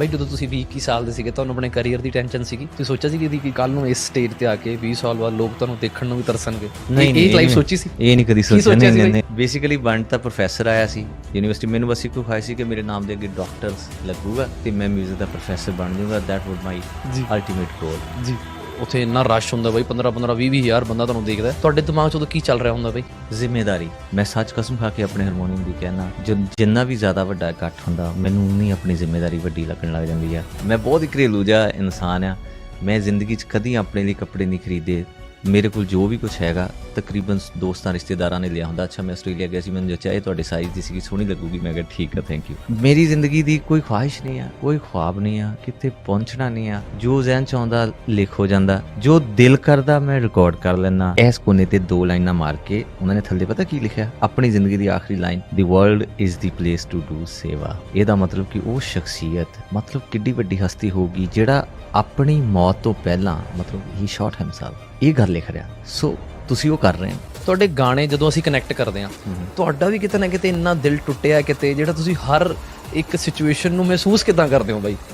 ਬਈ ਜਦੋਂ ਤੁਸੀਂ 20 21 ਸਾਲ ਦੇ ਸੀਗੇ ਤੁਹਾਨੂੰ ਆਪਣੇ ਕੈਰੀਅਰ ਦੀ ਟੈਨਸ਼ਨ ਸੀਗੀ? ਤੁਸੀਂ ਸੋਚਿਆ ਸੀ ਕਿ ਕੱਲ ਨੂੰ ਇਸ ਸਟੇਜ ਤੇ ਆ ਕੇ 20 ਸਾਲ ਬਾਅਦ ਲੋਕ ਤੁਹਾਨੂੰ ਦੇਖਣ ਨੂੰ ਵੀ ਤਰਸਣਗੇ? ਇਹ- ਇਹ ਲਾਈਫ ਸੋਚੀ ਸੀ? ਇਹ ਨਹੀਂ ਕਦੀ ਸੋਚਿਆ। ਨਹੀਂ? ਨਹੀਂ ਬੇਸਿਕਲੀ ਬਣ ਤਾਂ ਪ੍ਰੋਫੈਸਰ ਆਇਆ ਸੀ ਯੂਨੀਵਰਸਿਟੀ ਮੈਨੂੰ ਬਸ ਇੱਕੋ ਖਾਈ ਸੀ ਕਿ ਮੇਰੇ ਨਾਮ ਦੇ ਅੱਗੇ ਡਾਕਟਰਸ ਲੱਗੂਗਾ ਤੇ ਮੈਂ 뮤직 ਦਾ ਪ੍ਰੋਫੈਸਰ ਬਣ ਜਾਊਗਾ। That was my. ਅਲਟੀਮੇਟ ਗੋਲ ਜੀ। ਉੱਥੇ ਇੰਨਾ ਰਸ਼ ਹੁੰਦਾ ਬਈ 15 15 20 20 ਹਜ਼ਾਰ ਬੰਦਾ ਤੁਹਾਨੂੰ ਦੇਖਦਾ। ਤੁਹਾਡੇ ਦਿਮਾਗ 'ਚ ਉਦੋਂ ਕੀ ਚੱਲ ਰਿਹਾ ਹੁੰਦਾ ਬਈ? ਜ਼ਿੰਮੇਵਾਰੀ ਮੈਂ ਸੱਚ ਕਸਮ ਖਾ ਕੇ ਆਪਣੇ ਹਾਰਮੋਨੀਅਮ ਦੀ ਕਹਿਣਾ, ਜੋ, ਜਿੰਨਾ ਵੀ ਜ਼ਿਆਦਾ ਵੱਡਾ ਇਕੱਠ ਹੁੰਦਾ, ਮੈਨੂੰ ਉਨੀ ਆਪਣੀ ਜ਼ਿੰਮੇਵਾਰੀ ਵੱਡੀ ਲੱਗਣ ਲੱਗ ਜਾਂਦੀ ਆ। ਮੈਂ ਬਹੁਤ ਹੀ ਘਰੇਲੂ ਜਿਹਾ ਇਨਸਾਨ ਆ। ਮੈਂ ਜ਼ਿੰਦਗੀ 'ਚ ਕਦੀ ਆਪਣੇ ਲਈ ਕੱਪੜੇ ਨਹੀਂ ਖਰੀਦੇ ਮੇਰੇ ਕੋਲ ਜੋ ਵੀ ਕੁਝ ਹੈਗਾ, ਤਕਰੀਬਨ ਦੋਸਤਾਂ, ਰਿਸ਼ਤੇਦਾਰਾਂ ਨੇ ਲਿਆ ਹੁੰਦਾ। ਅੱਛਾ, ਮੈਂ ਆਸਟ੍ਰੇਲੀਆ ਗਿਆ ਸੀ, ਮੈਨੂੰ ਜੱਚਾ ਇਹ ਤੁਹਾਡੇ ਸਾਈਜ਼ ਦੀ ਸੀਗੀ, ਸੋਹਣੀ ਲੱਗੂਗੀ। ਮੈਂ ਕਿਹਾ, ਠੀਕ ਆ ਥੈਂਕ ਯੂ ਮੇਰੀ ਜ਼ਿੰਦਗੀ ਦੀ ਕੋਈ ਖੁਆਇਸ਼ ਨਹੀਂ ਆ, ਕੋਈ ਖੁਆਬ ਨਹੀਂ ਆ ਕਿਤੇ ਪਹੁੰਚਣਾ ਨਹੀਂ ਆ। ਜੋ ਜ਼ਹਿਨ ਚ ਆਉਂਦਾ ਲਿਖ ਹੋ ਜਾਂਦਾ। ਜੋ ਦਿਲ ਕਰਦਾ, ਮੈਂ ਰਿਕਾਰਡ ਕਰ ਲੈਣਾ ਇਸ ਕੋਨੇ ਤੇ ਦੋ ਲਾਈਨਾਂ ਮਾਰ ਕੇ ਉਹਨਾਂ ਨੇ ਥੱਲੇ ਪਤਾ ਕੀ ਲਿਖਿਆ? ਆਪਣੀ ਜ਼ਿੰਦਗੀ ਦੀ ਆਖਰੀ line the world is the place to do seva. ਇਹਦਾ ਮਤਲਬ ਕਿ ਉਹ ਸ਼ਖਸੀਅਤ, ਮਤਲਬ ਕਿੱਡੀ ਵੱਡੀ ਹਸਤੀ ਹੋਊਗੀ, ਜਿਹੜਾ ਆਪਣੀ ਮੌਤ ਤੋਂ ਪਹਿਲਾਂ, ਮਤਲਬ ਹੀ ਸ਼ਾਟ ਹਿਮਸੈਲਫ ਇਹ ਗੱਲ ਲਿਖ ਰਿਹਾ। ਸੋ ਤੁਸੀਂ ਉਹ ਕਰ ਰਹੇ ਹੋ। ਤੁਹਾਡੇ ਗਾਣੇ ਜਦੋਂ ਅਸੀਂ ਕਨੈਕਟ ਕਰਦੇ ਹਾਂ ਤੁਹਾਡਾ ਵੀ ਕਿਤੇ ਨਾ ਕਿਤੇ ਇੰਨਾ ਦਿਲ ਟੁੱਟਿਆ ਕਿਤੇ ਜਿਹੜਾ ਤੁਸੀਂ ਹਰ ਇੱਕ ਸਿਚੁਏਸ਼ਨ ਨੂੰ ਮਹਿਸੂਸ ਕਿਦਾਂ ਕਰਦੇ ਹੋ ਬਾਈ?